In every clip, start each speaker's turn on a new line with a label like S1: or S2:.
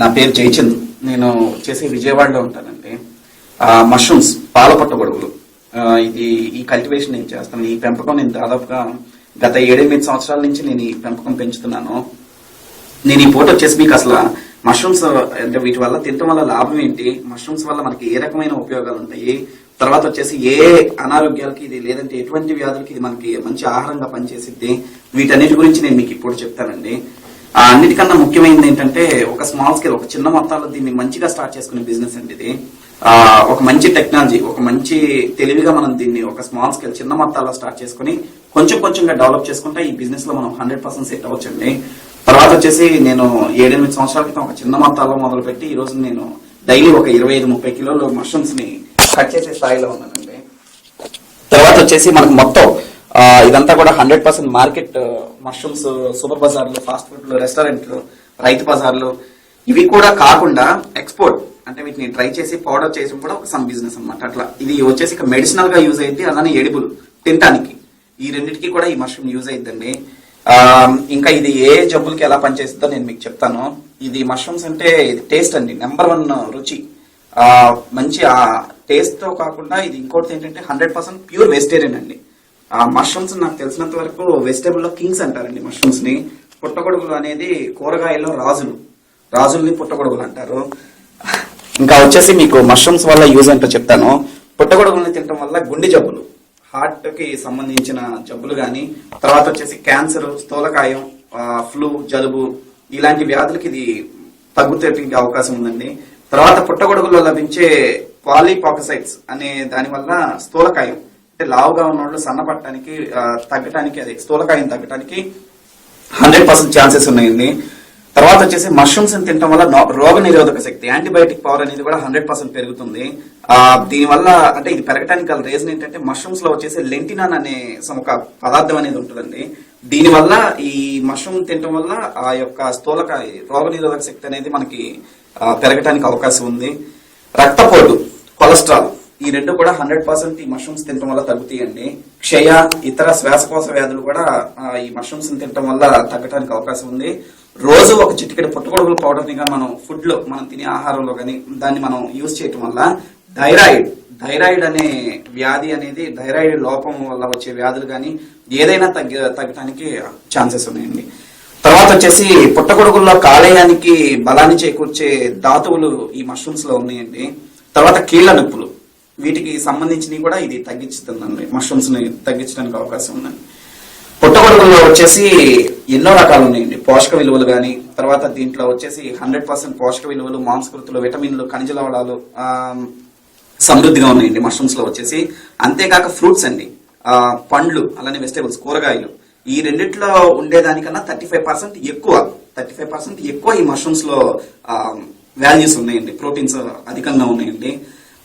S1: నా పేరు జయచంద్. నేను వచ్చేసి విజయవాడలో ఉంటానండి. మష్రూమ్స్ పాల పట్టగొడుగులు ఇది ఈ కల్టివేషన్ నేను చేస్తాను. ఈ పెంపకం నేను దాదాపుగా గత ఏడెనిమిది సంవత్సరాల నుంచి నేను ఈ పెంపకం పెంచుతున్నాను. నేను ఈ ఫోటో వచ్చేసి మీకు అసలు మష్రూమ్స్ అంటే వీటి వల్ల తినటం వల్ల లాభం ఏంటి? మష్రూమ్స్ వల్ల మనకి ఏ రకమైన ఉపయోగాలు ఉంటాయి? తర్వాత వచ్చేసి ఏ అనారోగ్యాలకి ఇది లేదంటే ఎటువంటి వ్యాధులకి ఇది మనకి మంచి ఆహారంగా పనిచేసిద్ది? వీటన్నిటి గురించి నేను మీకు ఇప్పుడు చెప్తానండి. అన్నిటికన్నా ముఖ్యమైనది ఏంటంటే ఒక స్మాల్ స్కేల్ ఒక చిన్న మొత్తాల్లో దీన్ని మంచిగా స్టార్ట్ చేసుకునే బిజినెస్ అండి ఇది. ఒక మంచి టెక్నాలజీ ఒక మంచి తెలివిగా మనం దీన్ని ఒక స్మాల్ స్కేల్ చిన్న మొత్తాల్లో స్టార్ట్ చేసుకుని కొంచెం కొంచెంగా డెవలప్ చేసుకుంటే ఈ బిజినెస్లో మనం హండ్రెడ్ పర్సెంట్ సెట్ అవ్వచ్చండి. తర్వాత వచ్చేసి నేను ఏడెనిమిది సంవత్సరాల క్రితం ఒక చిన్న మొత్తాల్లో మొదలుపెట్టి ఈ రోజు నేను డైలీ ఒక ఇరవై ఐదు ముప్పై కిలోలు మష్రూమ్స్ని కట్ చేసే స్థాయిలో ఉన్నానండి. తర్వాత వచ్చేసి మనకు మొత్తం ఇదంతా కూడా hundred percent market mushrooms super బజార్లు ఫాస్ట్ ఫుడ్లు రెస్టారెంట్లు రైతు బజార్లు ఇవి కూడా కాకుండా ఎక్స్పోర్ట్ అంటే వీటిని ట్రై చేసి పౌడర్ చేయడం కూడా ఒక సమ్ బిజినెస్ అన్నమాట. అట్లా. ఇది వచ్చేసి ఇక మెడిసినల్గా యూజ్ అయింది అలానే ఎడిబుల్ తినటానికి. ఈ రెండింటికి కూడా ఈ మష్రూమ్ యూజ్ అయిద్దండి. ఇంకా ఇది ఏ జబ్బులకి ఎలా పనిచేస్తుందో నేను మీకు చెప్తాను. ఇది మష్రూమ్స్ అంటే ఇది టేస్ట్ అండి నెంబర్ వన్ రుచి. మంచి ఆ టేస్ట్తో కాకుండా ఇది ఇంకోటి ఏంటంటే హండ్రెడ్ పర్సెంట్ ప్యూర్ వెజిటేరియన్ అండి. ఆ మష్రూమ్స్ నాకు తెలిసినంత వరకు వెజిటేబుల్లో కింగ్స్ అంటారండి మష్రూమ్స్ని. పుట్టగొడుగులు అనేది కూరగాయల్లో రాజులు. రాజుల్ని పుట్టగొడుగులు అంటారు. ఇంకా వచ్చేసి మీకు మష్రూమ్స్ వల్ల యూజ్ ఏంటో చెప్తాను. పుట్టగొడుగుల్ని తినడం వల్ల గుండె జబ్బులు. హార్ట్కి సంబంధించిన జబ్బులు కానీ తర్వాత వచ్చేసి క్యాన్సర్ స్థూలకాయం ఫ్లూ జలుబు ఇలాంటి వ్యాధులకి ఇది తగ్గుతేటికి అవకాశం ఉందండి. తర్వాత పుట్టగొడుగులో లభించే పాలిపాకసైట్స్ అనే దానివల్ల స్థూలకాయం. లావుగా ఉన్న వాళ్ళు సన్నపడటానికి తగ్గటానికి అది స్థూలకాయం తగ్గటానికి హండ్రెడ్ పర్సెంట్ ఛాన్సెస్ ఉన్నాయండి. తర్వాత వచ్చేసి మష్రూమ్స్ తినడం వల్ల రోగ నిరోధక శక్తి యాంటీబయాటిక్ పవర్ అనేది కూడా హండ్రెడ్ పర్సెంట్ పెరుగుతుంది. దీనివల్ల అంటే ఇది పెరగడానికి గల రీజన్ ఏంటంటే మష్రూమ్స్లో వచ్చేసి లెంటినాన్ అనే ఒక పదార్థం అనేది ఉంటుందండి. దీనివల్ల ఈ మష్రూమ్ తినడం వల్ల ఆ యొక్క స్థూలక రోగ నిరోధక శక్తి అనేది మనకి పెరగటానికి పెరగడానికి అవకాశం ఉంది. రక్తపోటు కొలెస్ట్రాల్ ఈ రెండు కూడా హండ్రెడ్ పర్సెంట్ ఈ మష్రూమ్స్ తినటం వల్ల తగ్గుతాయండి. క్షయ ఇతర శ్వాసకోశ వ్యాధులు కూడా ఈ మష్రూమ్స్ తినడం వల్ల తగ్గడానికి అవకాశం ఉంది. రోజు ఒక చిటికెడు పుట్టుకొడుగులు పౌడర్ని మనం ఫుడ్లో మనం తినే ఆహారంలో కానీ దాన్ని మనం యూజ్ చేయటం వల్ల థైరాయిడ్ థైరాయిడ్ అనే వ్యాధి అనేది థైరాయిడ్ లోపం వల్ల వచ్చే వ్యాధులు కానీ ఏదైనా తగ్గ తగ్గడానికి ఛాన్సెస్ ఉన్నాయండి. తర్వాత వచ్చేసి పుట్టగొడుగుల్లో కాలేయానికి బలాన్ని చేకూర్చే ధాతువులు ఈ మష్రూమ్స్లో ఉన్నాయండి. తర్వాత కీళ్ళ నొప్పులు. వీటికి సంబంధించినవి కూడా ఇది తగ్గించుతుందండి. మష్రూమ్స్ని తగ్గించడానికి అవకాశం ఉందండి. పుట్టగొడుగుల్లో వచ్చేసి ఎన్నో రకాలు ఉన్నాయండి. పోషక విలువలు కానీ తర్వాత దీంట్లో వచ్చేసి హండ్రెడ్ పర్సెంట్ పోషక విలువలు మాంసకృతులు విటమిన్లు ఖనిజ లవణాలు సమృద్ధిగా ఉన్నాయండి మష్రూమ్స్లో వచ్చేసి. అంతేకాక ఫ్రూట్స్ అండి. పండ్లు అలానే వెజిటేబుల్స్ కూరగాయలు. ఈ రెండిట్లో ఉండేదానికన్నా థర్టీ ఫైవ్ పర్సెంట్ ఎక్కువ థర్టీ ఫైవ్ పర్సెంట్ ఎక్కువ ఈ మష్రూమ్స్లో వాల్యూస్ ఉన్నాయండి. ప్రోటీన్స్ అధికంగా ఉన్నాయండి.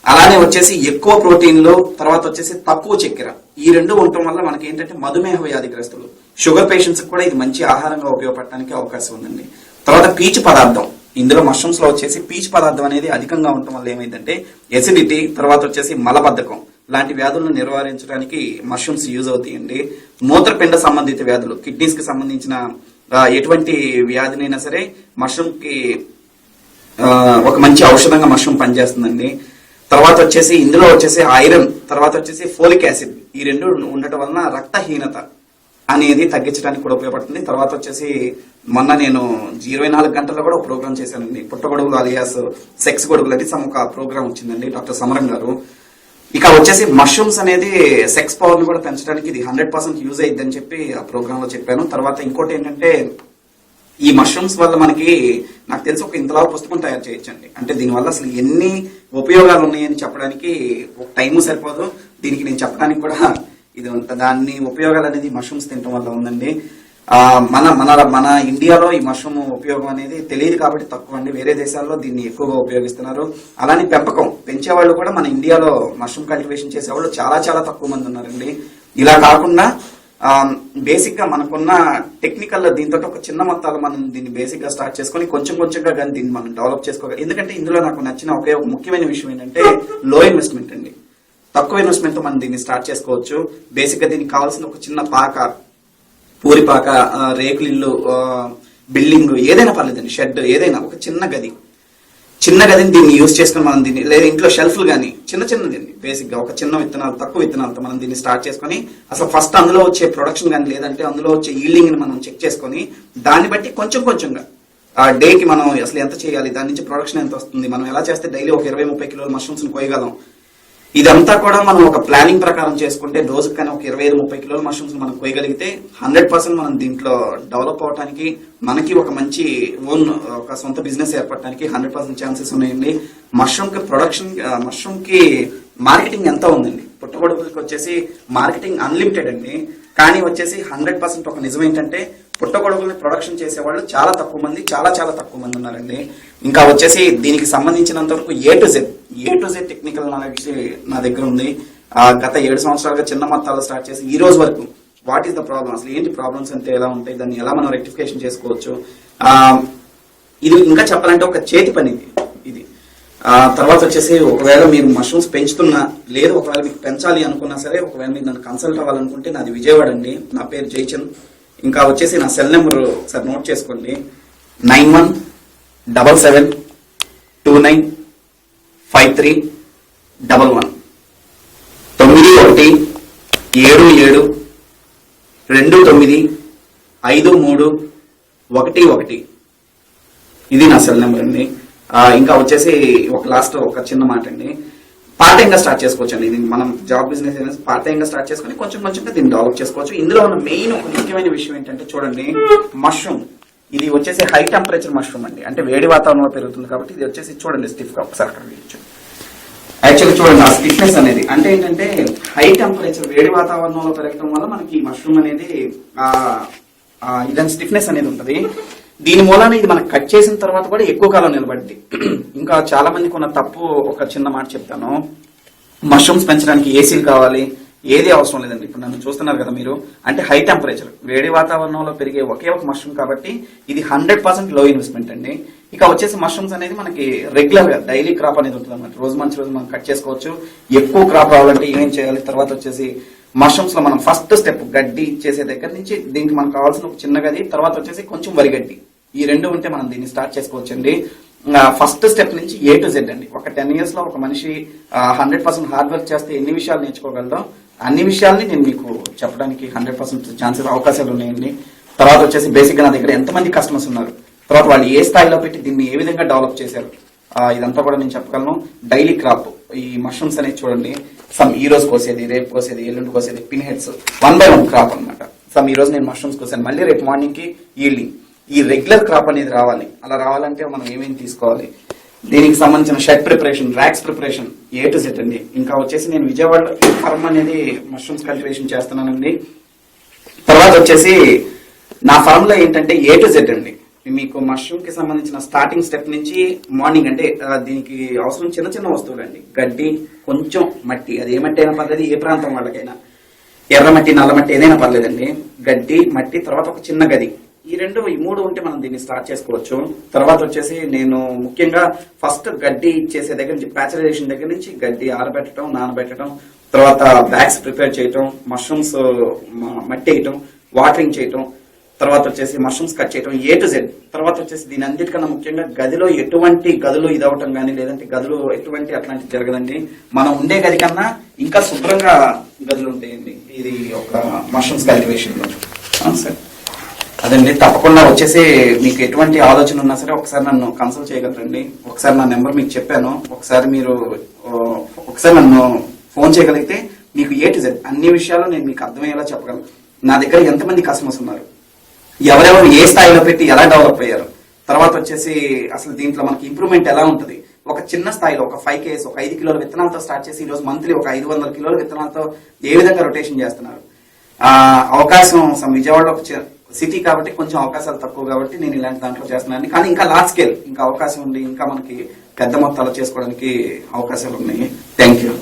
S1: అలానే వచ్చేసి ఎక్కువ ప్రోటీన్లు తర్వాత వచ్చేసి తక్కువ చక్కెర. ఈ రెండు ఉండటం వల్ల మనకి ఏంటంటే మధుమేహ వ్యాధిగ్రస్తులు. షుగర్ పేషెంట్స్ కూడా ఇది మంచి ఆహారంగా ఉపయోగపడటానికి అవకాశం ఉందండి. తర్వాత పీచు పదార్థం. ఇందులో మష్రూమ్స్లో వచ్చేసి పీచు పదార్థం అనేది అధికంగా ఉండటం వల్ల ఏమైందంటే ఎసిడిటీ తర్వాత వచ్చేసి మలబద్ధకం. లాంటి వ్యాధులను నివారించడానికి మష్రూమ్స్ యూజ్ అవుతాయండి. మూత్రపిండ సంబంధిత వ్యాధులు కిడ్నీస్కి సంబంధించిన ఎటువంటి వ్యాధినైనా సరే మష్రూమ్కి ఒక మంచి ఔషధంగా మష్రూమ్ పనిచేస్తుందండి. తర్వాత వచ్చేసి ఇందులో వచ్చేసి ఐరన్ తర్వాత వచ్చేసి ఫోలిక్ యాసిడ్. ఈ రెండు ఉండటం వలన రక్తహీనత అనేది తగ్గించడానికి కూడా ఉపయోగపడుతుంది. తర్వాత వచ్చేసి మొన్న నేను ఇరవై నాలుగు గంటల్లో కూడా ఒక ప్రోగ్రామ్ చేశానండి పుట్టగొడుగులు అలియాస్ సెక్స్ గొడుగులు అని సమ్ ఒక ప్రోగ్రామ్ వచ్చిందండి డాక్టర్ సమరం గారు. ఇక వచ్చేసి మష్రూమ్స్ అనేది సెక్స్ పవర్ని కూడా పెంచడానికి ఇది హండ్రెడ్ పర్సెంట్ యూజ్ అయ్యిద్దని చెప్పి ఆ ప్రోగ్రామ్లో చెప్పాను. తర్వాత ఇంకోటి ఏంటంటే ఈ మష్రూమ్స్ వల్ల మనకి నాకు తెలిసి ఒక ఇంతలా పుస్తకం తయారు చేయొచ్చండి అంటే దీనివల్ల అసలు ఎన్ని ఉపయోగాలు ఉన్నాయని చెప్పడానికి ఒక టైము సరిపోదు. దీనికి నేను చెప్పడానికి కూడా ఇది ఉంటుంది దాన్ని ఉపయోగాలు అనేది మష్రూమ్స్ తినడం వల్ల ఉందండి. మన మన మన ఇండియాలో ఈ మష్రూమ్ ఉపయోగం అనేది తెలియదు కాబట్టి తక్కువ అండి. వేరే దేశాల్లో దీన్ని ఎక్కువగా ఉపయోగిస్తున్నారు. అలానే పెంపకం. పెంచే వాళ్ళు కూడా మన ఇండియాలో మష్రూమ్ కల్టివేషన్ చేసేవాళ్ళు చాలా చాలా తక్కువ మంది ఉన్నారండి. ఇలా కాకుండా Um, బేసిక్గా మనకున్న టెక్నికల్ దీంతో ఒక చిన్న మొత్తాలు మనం దీన్ని బేసిక్గా స్టార్ట్ చేసుకొని కొంచెం కొంచెంగా కానీ దీన్ని మనం డెవలప్ చేసుకోవాలి ఎందుకంటే ఇందులో నాకు నచ్చిన ఒకే ఒక ముఖ్యమైన విషయం ఏంటంటే లో ఇన్వెస్ట్మెంట్ అండి. తక్కువ ఇన్వెస్ట్మెంట్తో మనం దీన్ని స్టార్ట్ చేసుకోవచ్చు. బేసిక్గా దీనికి కావాల్సిన ఒక చిన్న పాక పూరిపాక ఆ, uh, రేకులిల్లు uh, బిల్డింగ్ ఏదైనా పర్లేదండి. షెడ్ ఏదైనా ఒక చిన్న గది. చిన్న గదిని దీన్ని యూజ్ చేసుకుని మనం దీన్ని లేదా ఇంట్లో షెల్ఫ్లు కానీ చిన్న చిన్నది బేసిక్గా బేసిక్గా ఒక చిన్న విత్తనాలు తక్కువ విత్తనాలతో మనం దీన్ని స్టార్ట్ చేసుకొని అసలు ఫస్ట్ అందులో వచ్చే ప్రొడక్షన్ కానీ లేదంటే అందులో వచ్చే ఈల్డింగ్ని మనం చెక్ చేసుకొని దాన్ని బట్టి కొంచెం కొంచెంగా ఆ డేకి మనం అసలు ఎంత చేయాలి దాని నుంచి ప్రొడక్షన్ ఎంత వస్తుంది మనం ఎలా చేస్తే డైలీ ఒక ఇరవై ముప్పై కిలోల మష్రూమ్స్ని కోయగలం ఇదంతా కూడా మనం ఒక ప్లానింగ్ ప్రకారం చేసుకుంటే రోజుకి కానీ ఒక ఇరవై ఐదు ముప్పై కిలోల మష్రూమ్స్ మనం కోయగలిగితే హండ్రెడ్ పర్సెంట్ మనం దీంట్లో డెవలప్ అవడానికి మనకి ఒక మంచి ఓన్ ఒక సొంత బిజినెస్ ఏర్పడటానికి హండ్రెడ్ పర్సెంట్ ఛాన్సెస్ ఉన్నాయండి. మష్రూమ్కి ప్రొడక్షన్ మష్రూమ్కి మార్కెటింగ్ ఎంత ఉందండి? పుట్టగొడుగులకి వచ్చేసి మార్కెటింగ్ అన్లిమిటెడ్ అండి. కానీ వచ్చేసి హండ్రెడ్ పర్సెంట్ ఒక నిజం ఏంటంటే పుట్టగొడుగుల్ని ప్రొడక్షన్ చేసేవాళ్ళు చాలా తక్కువ మంది చాలా చాలా తక్కువ మంది ఉన్నారండి. ఇంకా వచ్చేసి దీనికి సంబంధించినంత వరకు A to Z A to Z technical knowledge నా దగ్గర ఉంది. ఆ, గత ఏడు సంవత్సరాలుగా చిన్న మొత్తాలు స్టార్ట్ చేసి ఈ రోజు వరకు వాట్ ఈస్ ద ప్రాబ్లమ్ అసలు ఏంటి ప్రాబ్లమ్స్ అంటే ఎలా ఉంటాయి? దాన్ని ఎలా మనం రెక్టిఫికేషన్ చేసుకోవచ్చు? ఇది ఇంకా చెప్పాలంటే ఒక చేతి పని ఇది. ఇది. తర్వాత వచ్చేసి ఒకవేళ మీరు మష్రూమ్స్ పెంచుతున్నా లేదు ఒకవేళ మీకు పెంచాలి అనుకున్నా సరే ఒకవేళ మీరు నన్ను కన్సల్ట్ అవ్వాలనుకుంటే నాది విజయవాడ అండి. నా పేరు జయచంద్ ఇంకా వచ్చేసి నా సెల్ నెంబర్ సార్ నోట్ చేసుకోండి. Nine one double seven two nine five three double one తొమ్మిది ఒకటి ఏడు ఏడు రెండు తొమ్మిది ఐదు మూడు ఒకటి ఒకటి. ఇది నా సెల్ నెంబర్ అండి. ఇంకా వచ్చేసి ఒక లాస్ట్ ఒక చిన్న మాట అండి. పార్ట్ టైంగా స్టార్ట్ చేసుకోవచ్చు అండి మనం జాబ్ బిజినెస్ అయినా పార్ట్ టైంగా స్టార్ట్ చేసుకొని కొంచెం కొంచెంగా దీన్ని డెవలప్ చేసుకోవచ్చు. ఇందులో ఉన్న మెయిన్ ఒక ముఖ్యమైన విషయం ఏంటంటే చూడండి మష్రూమ్ ఇది వచ్చేసి హై టెంపరేచర్ మష్రూమ్ అండి. అంటే వేడి వాతావరణంలో పెరుగుతుంది కాబట్టి ఇది వచ్చేసి చూడండి స్టిఫ్గా ఒకసారి అక్కడ యాక్చువల్లీ చూడండి ఆ స్టిఫ్నెస్ అనేది. అంటే ఏంటంటే హై టెంపరేచర్ వేడి వాతావరణంలో పెరగడం వల్ల మనకి మష్రూమ్ అనేది ఇదని స్టిఫ్నెస్ అనేది ఉంటుంది. దీని మూలాన ఇది మనకు కట్ చేసిన తర్వాత కూడా ఎక్కువ కాలం నిలబడింది. ఇంకా చాలా మందికి ఉన్న తప్పు ఒక చిన్న మాట చెప్తాను. మష్రూమ్స్ పెంచడానికి ఏసీలు కావాలి? ఏది అవసరం లేదండి. ఇప్పుడు నన్ను చూస్తున్నారు కదా మీరు. అంటే హై టెంపరేచర్ వేడి వాతావరణంలో పెరిగే ఒకే ఒక మష్రూమ్ కాబట్టి ఇది హండ్రెడ్ పర్సెంట్లో ఇన్వెస్ట్మెంట్ అండి. ఇక వచ్చేసి మష్రూమ్స్ అనేది మనకి రెగ్యులర్గా డైలీ క్రాప్ అనేది ఉంటుంది అనమాట రోజు మంచి రోజు మనం కట్ చేసుకోవచ్చు. ఎక్కువ క్రాప్ రావాలంటే ఏం చేయాలి? తర్వాత వచ్చేసి మష్రూమ్స్లో మనం ఫస్ట్ స్టెప్ గడ్డి చేసే దగ్గర నుంచి దీనికి మనకు కావాల్సిన ఒక చిన్న గది తర్వాత వచ్చేసి కొంచెం వరిగడ్డి ఈ రెండు ఉంటే మనం దీన్ని స్టార్ట్ చేసుకోవచ్చండి. ఫస్ట్ స్టెప్ నుంచి ఏ టు జెడ్ అండి. ఒక టెన్ ఇయర్స్లో ఒక మనిషి హండ్రెడ్ పర్సెంట్ హార్డ్ వర్క్ చేస్తే ఎన్ని విషయాలు నేర్చుకోగలదో అన్ని విషయాల్ని నేను మీకు చెప్పడానికి హండ్రెడ్ పర్సెంట్ ఛాన్సెస్ అవకాశాలు ఉన్నాయండి. తర్వాత వచ్చేసి బేసిక్గా నా దగ్గర ఎంతమంది కస్టమర్స్ ఉన్నారు? తర్వాత వాళ్ళు ఏ స్థాయిలో పెట్టి దీన్ని ఏ విధంగా డెవలప్ చేశారు? ఇదంతా కూడా నేను చెప్పగలను. డైలీ క్రాప్ ఈ మష్రూమ్స్ అనేది చూడండి. సమ్ ఈ రోజు కోసేది రేపు కోసేది ఎల్లుండి కోసేది pin heads. One by one crop అన్నమాట. సమ్ ఈ రోజు నేను మష్రూమ్స్ కోసాను. మళ్ళీ రేపు మార్నింగ్కి ఈల్డింగ్. ఈ రెగ్యులర్ క్రాప్ అనేది రావాలి. అలా రావాలంటే మనం ఏమేమి తీసుకోవాలి? దీనికి సంబంధించిన shirt preparation racks preparation A to Z అండి. ఇంకా వచ్చేసి నేను విజయవాడ ఫార్మ్ అనేది మష్రూమ్స్ కల్టివేషన్ చేస్తున్నానండి. తర్వాత వచ్చేసి నా ఫార్మ్లో ఏంటంటే ఏ టు జెడ్ అండి. మీకు మష్రూమ్కి సంబంధించిన స్టార్టింగ్ స్టెప్ నుంచి మార్నింగ్ అంటే దీనికి అవసరం చిన్న చిన్న వస్తువులు అండి గడ్డి కొంచెం మట్టి. అది ఏ మట్టి అయినా పర్లేదు ఏ ప్రాంతం వాళ్ళకైనా. ఎర్ర మట్టి నల్ల మట్టి ఏదైనా పర్లేదండి. గడ్డి మట్టి తర్వాత ఒక చిన్న గది. ఈ రెండు ఈ మూడు ఉంటే మనం దీన్ని స్టార్ట్ చేసుకోవచ్చు. తర్వాత వచ్చేసి నేను ముఖ్యంగా ఫస్ట్ గడ్డి చేసే దగ్గర నుంచి ప్యాచరైజేషన్ దగ్గర నుంచి గడ్డి ఆరబెట్టడం నానబెట్టడం తర్వాత బ్యాగ్స్ ప్రిపేర్ చేయటం మష్రూమ్స్ మట్టి వేయటం వాటరింగ్ చేయటం తర్వాత వచ్చేసి మష్రూమ్స్ కట్ చేయటం ఏ టు జెడ్ తర్వాత వచ్చేసి దీని అన్నిటికన్నా ముఖ్యంగా గదిలో ఎటువంటి గదులు ఇదవటం కానీ లేదంటే గదులు ఎటువంటి అట్లాంటివి జరగదండి. మనం ఉండే గది కన్నా ఇంకా శుభ్రంగా గదులు ఉంటాయండి. ఇది ఒక మష్రూమ్స్ కల్టివేషన్ సరే. అదండి తప్పకుండా వచ్చేసి మీకు ఎటువంటి ఆలోచన ఉన్నా సరే ఒకసారి నన్ను కన్సల్ట్ చేయగలరండి. ఒకసారి నా నెంబర్ మీకు చెప్పాను. ఒకసారి మీరు ఒకసారి నన్ను ఫోన్ చేయగలిగితే మీకు ఏ టు జెడ్ అన్ని విషయాలు నేను మీకు అర్థమయ్యేలా చెప్పగలను. నా దగ్గర ఎంతమంది కస్టమర్స్ ఉన్నారు? ఎవరెవరు ఏ స్థాయిలో పెట్టి ఎలా డెవలప్ అయ్యారు? తర్వాత వచ్చేసి అసలు దీంట్లో మనకి ఇంప్రూవ్మెంట్ ఎలా ఉంటుంది? ఒక చిన్న స్థాయిలో ఒక ఫైవ్ కేస్ ఒక ఐదు కిలోల విత్తనాలతో స్టార్ట్ చేసి ఈ రోజు మంత్లీ ఒక ఐదు వందల కిలోల విత్తనాలతో ఏ విధంగా రొటేషన్ చేస్తున్నారు? అవకాశం some విజయవాడలో ఒక సిటీ కాబట్టి కొంచెం అవకాశాలు తక్కువ కాబట్టి నేను ఇలాంటి దాంట్లో చేస్తున్నాను. కానీ ఇంకా లార్జ్ స్కేల్ ఇంకా అవకాశం ఉంది. ఇంకా మనకి పెద్ద మొత్తాలు చేసుకోవడానికి అవకాశాలు ఉన్నాయి. Thank you